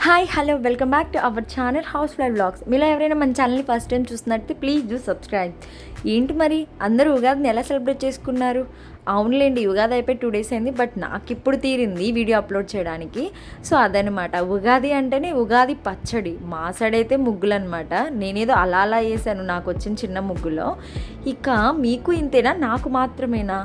Hi hello welcome back to our channel house fly blogs మీలో ఎవరైనా మన ఛానల్ని ఫస్ట్ టైం చూస్తున్నట్టు ప్లీజ్ డూ సబ్స్క్రైబ్ ఏంటి మరి? అందరూ ఉగాదిని ఎలా సెలబ్రేట్ చేసుకున్నారు? అవునులేండి ఉగాది అయిపోయి టూ డేస్ అయింది బట్ నాకు ఇప్పుడు తీరింది వీడియో అప్లోడ్ చేయడానికి. సో అదనమాట ఉగాది అంటేనే ఉగాది పచ్చడి. మా సైడ్ అయితే ముగ్గులు అనమాట నేనేదో అలా అలా వేసాను నాకు వచ్చిన చిన్న ముగ్గులో. ఇక మీకు ఇంతేనా? నాకు మాత్రమేనా?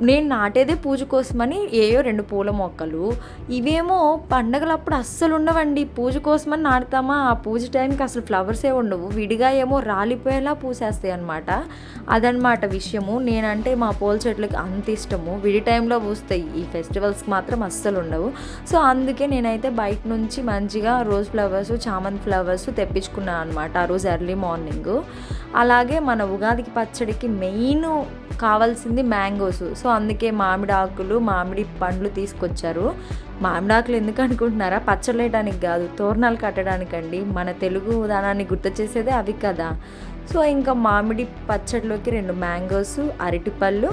నేను నాటేదే పూజ కోసమని ఏయో రెండు పూల మొక్కలు. ఇవేమో పండగలప్పుడు అస్సలు ఉండవండి. పూజ కోసమని నాటుతామా? ఆ పూజ టైంకి అసలు ఫ్లవర్సే ఉండవు. విడిగా ఏమో రాలిపోయేలా పూసేస్తాయి అనమాట అదనమాట విషయము. నేనంటే మా పూల చెట్లకి అంత ఇష్టము. విడి టైంలో పూస్తాయి. ఈ ఫెస్టివల్స్కి మాత్రం అస్సలు ఉండవు. సో అందుకే నేనైతే బయట నుంచి మంచిగా రోజ్ ఫ్లవర్స్ చామంతి ఫ్లవర్స్ తెప్పించుకున్నాను అనమాట ఆ రోజు ఎర్లీ మార్నింగ్. అలాగే మన ఉగాదికి పచ్చడికి మెయిన్ కావాల్సింది మ్యాంగోస్. సో సో అందుకే మామిడి ఆకులు మామిడి పండ్లు తీసుకొచ్చారు. మామిడి ఆకులు ఎందుకు అనుకుంటున్నారా? పచ్చలేయడానికి కాదు తోరణాలు కట్టడానికండి. మన తెలుగు దానాన్ని గుర్తు చేసేదే అవి కదా. సో ఇంకా మామిడి పచ్చడిలోకి రెండు మ్యాంగోస్ అరటిపళ్ళు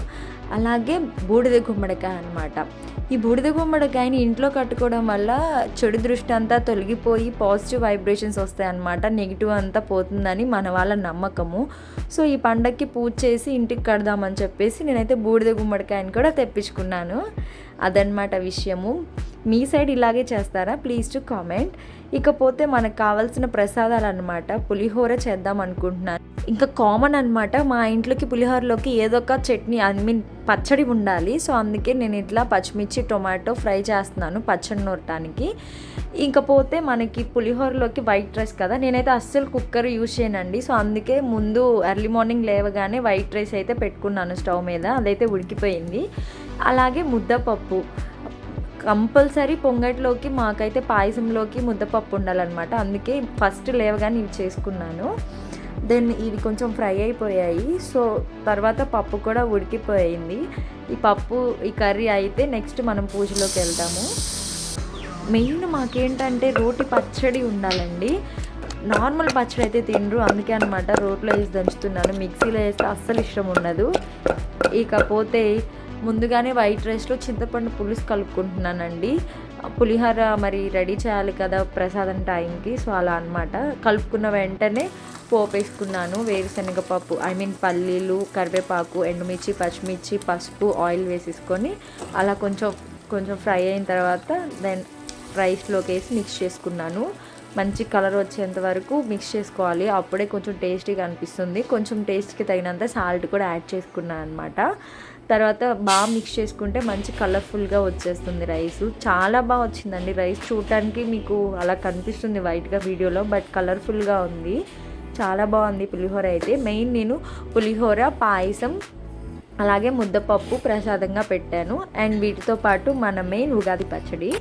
అలాగే బూడిద గుమ్మడికాయ అనమాట ఈ బూడిద గుమ్మడికాయని ఇంట్లో కట్టుకోవడం వల్ల చెడు దృష్టి అంతా తొలగిపోయి పాజిటివ్ వైబ్రేషన్స్ వస్తాయన్నమాట నెగిటివ్ అంతా పోతుందని మన వాళ్ళ నమ్మకము. సో ఈ పండగకి పూజ చేసి ఇంటికి కడదామని చెప్పేసి నేనైతే బూడిద గుమ్మడికాయని కూడా తెప్పించుకున్నాను. అదనమాట విషయము. మీ సైడ్ ఇలాగే చేస్తారా? Please to comment. ఇకపోతే మనకు కావాల్సిన ప్రసాదాలు అనమాట పులిహోర చేద్దాం అనుకుంటున్నాను. ఇంకా కామన్ అనమాట మా ఇంట్లోకి పులిహోరలోకి ఏదో ఒక చట్నీ ఐ మీన్ పచ్చడి ఉండాలి. సో అందుకే నేను ఇట్లా పచ్చిమిర్చి టొమాటో ఫ్రై చేస్తున్నాను పచ్చడి నూరటానికి. ఇంకపోతే మనకి పులిహోరలోకి వైట్ రైస్ కదా నేనైతే అస్సలు కుక్కర్ యూజ్ చేయనండి. సో అందుకే ముందు ఎర్లీ మార్నింగ్ లేవగానే వైట్ రైస్ అయితే పెట్టుకున్నాను స్టవ్ మీద అదైతే ఉడికిపోయింది. అలాగే ముద్దపప్పు. కంపల్సరీ పొంగట్లోకి మాకైతే పాయసంలోకి ముద్దపప్పు ఉండాలన్నమాట. అందుకే ఫస్ట్ లేవగానే ఇవి చేసుకున్నాను. దెన్ ఇవి కొంచెం ఫ్రై అయిపోయాయి. సో తర్వాత పప్పు కూడా ఉడికిపోయింది. ఈ పప్పు ఈ కర్రీ అయితే నెక్స్ట్ మనం పూజలోకి వెళ్తాము మెయిన్ మాకేంటంటే రోటి పచ్చడి ఉండాలండి. నార్మల్ పచ్చడి అయితే తినరు. అందుకే అనమాట రోట్లో వేసి దంచుతున్నాను. మిక్సీలో వేస్తే అస్సలు ఇష్టం ఉండదు. ఇకపోతే ముందుగానే వైట్ రైస్లో చింతపండు పులుసు కలుపుకుంటున్నానండి. పులిహోర మరి రెడీ చేయాలి కదా ప్రసాదం టైంకి. సో అలా అనమాట కలుపుకున్న వెంటనే పోపు వేసుకున్నాను వేరుశనగ పప్పు ఐ మీన్ పల్లీలు కరివేపాకు ఎండుమిర్చి పచ్చిమిర్చి పసుపు ఆయిల్ వేసేసుకొని అలా కొంచెం కొంచెం ఫ్రై అయిన తర్వాత దెన్ రైస్లోకి వేసి మిక్స్ చేసుకున్నాను. మంచి కలర్ వచ్చేంత వరకు మిక్స్ చేసుకోవాలి. అప్పుడే కొంచెం టేస్టీగా అనిపిస్తుంది. కొంచెం టేస్ట్కి తగినంత సాల్ట్ కూడా యాడ్ చేసుకున్నాను అనమాట తర్వాత బాగా మిక్స్ చేసుకుంటే మంచి కలర్ఫుల్గా వచ్చేస్తుంది రైస్ చాలా బాగా వచ్చిందండి రైస్ చూడటానికి మీకు అలా కనిపిస్తుంది వైట్గా వీడియోలో బట్ కలర్ఫుల్గా ఉంది. చాలా బాగుంది పులిహోర అయితే. మెయిన్ నేను పులిహోర పాయసం అలాగే ముద్దపప్పు ప్రసాదంగా పెట్టాను. అండ్ వీటితో పాటు మన మెయిన్ ఉగాది పచ్చడి.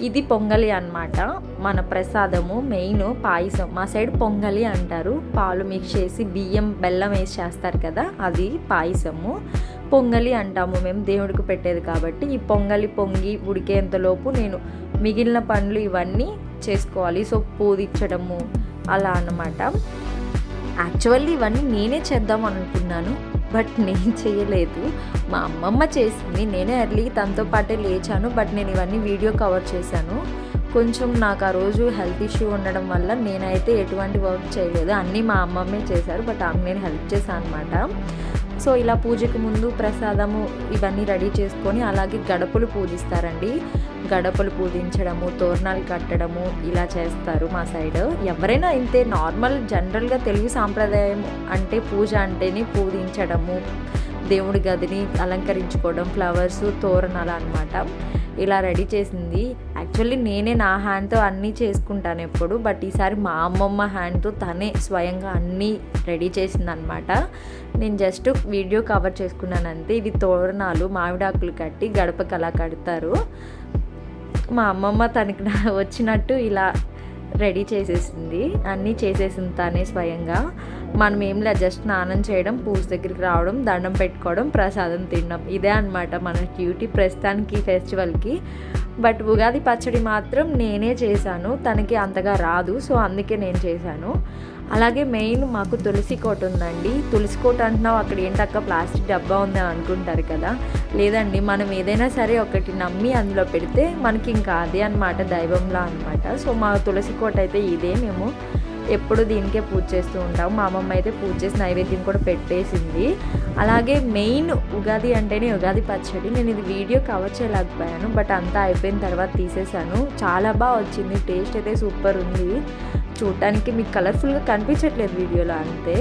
ఇది పొంగలి అన్నమాట. మన ప్రసాదము మెయిన్ పాయసం. మా సైడ్ పొంగలి అంటారు. పాలు మిక్స్ చేసి బియ్యం బెల్లం వేసి చేస్తారు కదా అది పాయసము. పొంగలి అంటాము మేము దేవుడికి పెట్టేది కాబట్టి. ఈ పొంగలి పొంగి ఉడికేంతలోపు నేను మిగిలిన పనులు ఇవన్నీ చేసుకోవాలి. సో పూదిచ్చడము అలా అన్నమాట. యాక్చువల్లీ ఇవన్నీ నేనే చేద్దాం అనుకున్నాను బట్ నేను చేయలేదు. మా అమ్మమ్మ చేసింది. నేనే ఎర్లీ తనతో పాటే లేచాను బట్ నేను ఇవన్నీ వీడియో కవర్ చేశాను. కొంచెం నాకు ఆ రోజు హెల్త్ ఇష్యూ ఉండడం వల్ల నేనైతే ఎటువంటి వర్క్ చేయలేదు. అన్నీ మా అమ్మమ్మే చేశారు బట్ ఆమె నేను హెల్ప్ చేశాను అనమాట సో ఇలా పూజకి ముందు ప్రసాదము ఇవన్నీ రెడీ చేసుకొని అలాగే గడపలు పూజిస్తారండి. గడపలు పూజించడము తోరణాలు కట్టడము ఇలా చేస్తారు మా సైడ్. ఎవరైనా ఇంతే నార్మల్ జనరల్గా తెలుగు సాంప్రదాయం అంటే పూజ అంటేనే పూజించడము. దేవుడి గదిని అలంకరించుకోవడం ఫ్లవర్స్ తోరణాలు అనమాట ఇలా రెడీ చేసింది. యాక్చువల్లీ నేనే నా హ్యాండ్తో అన్నీ చేసుకుంటాను ఎప్పుడు బట్ ఈసారి మా అమ్మమ్మ హ్యాండ్తో తనే స్వయంగా అన్నీ రెడీ చేసింది అనమాట నేను జస్ట్ వీడియో కవర్ చేసుకున్నాను అంతే. ఇది తోరణాలు మామిడాకులు కట్టి గడపకి అలా కడతారు. మా అమ్మమ్మ తనకి నా- వచ్చినట్టు ఇలా రెడీ చేసేసింది. అన్నీ చేసేసింది తనే స్వయంగా. మనం ఏం లేదు జస్ట్ స్నానం చేయడం పూజ దగ్గరికి రావడం దండం పెట్టుకోవడం ప్రసాదం తినడం. ఇదే అన్నమాట మన డ్యూటీ ప్రస్తుతానికి ఫెస్టివల్కి. బట్ ఉగాది పచ్చడి మాత్రం నేనే చేశాను. తనకి అంతగా రాదు సో అందుకే నేను చేశాను. అలాగే మెయిన్ మాకు తులసి కోట ఉందండి. తులసి కోట అంటున్నావు అక్కడ ఏంటక్క ప్లాస్టిక్ డబ్బా ఉంది అని అనుకుంటారు కదా. లేదండి మనం ఏదైనా సరే ఒకటి నమ్మి అందులో పెడితే మనకి ఇంకా అదే అనమాట దైవంలా అనమాట సో మా తులసి కోట అయితే ఇదే మేము. ఎప్పుడు దీనికే పూజ చేస్తూ ఉంటాం మా అమ్మమ్మ అయితే పూజ చేసి నైవేద్యం కూడా పెట్టేసింది. అలాగే మెయిన్ ఉగాది అంటేనే ఉగాది పచ్చడి. నేను ఇది వీడియో కవర్ చేయలేకపోయాను బట్ అంతా అయిపోయిన తర్వాత తీసేసాను చాలా బాగా వచ్చింది టేస్ట్ అయితే సూపర్ ఉంది. చూడటానికి మీకు కలర్ఫుల్గా కనిపించట్లేదు వీడియోలో అంతే.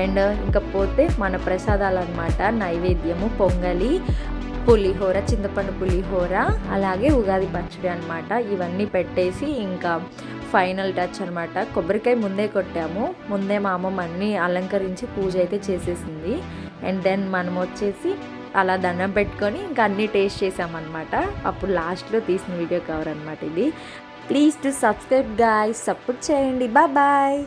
అండ్ ఇంకా పోతే మన ప్రసాదాలు అనమాట నైవేద్యము పొంగలి పులిహోర చింతపండు పులిహోర అలాగే ఉగాది పచ్చడి అనమాట ఇవన్నీ పెట్టేసి ఇంకా ఫైనల్ టచ్ అనమాట కొబ్బరికాయ ముందే కొట్టాము. ముందే మా అమ్మమ్మ అన్ని అలంకరించి పూజ అయితే చేసేసింది. అండ్ దెన్ మనం వచ్చేసి అలా దండం పెట్టుకొని ఇంకా అన్నీ టేస్ట్ చేసామన్నమాట. అప్పుడు లాస్ట్లో తీసిన వీడియో కవర్ అనమాట ఇది. Please to subscribe guy support చేయండి. బాయ్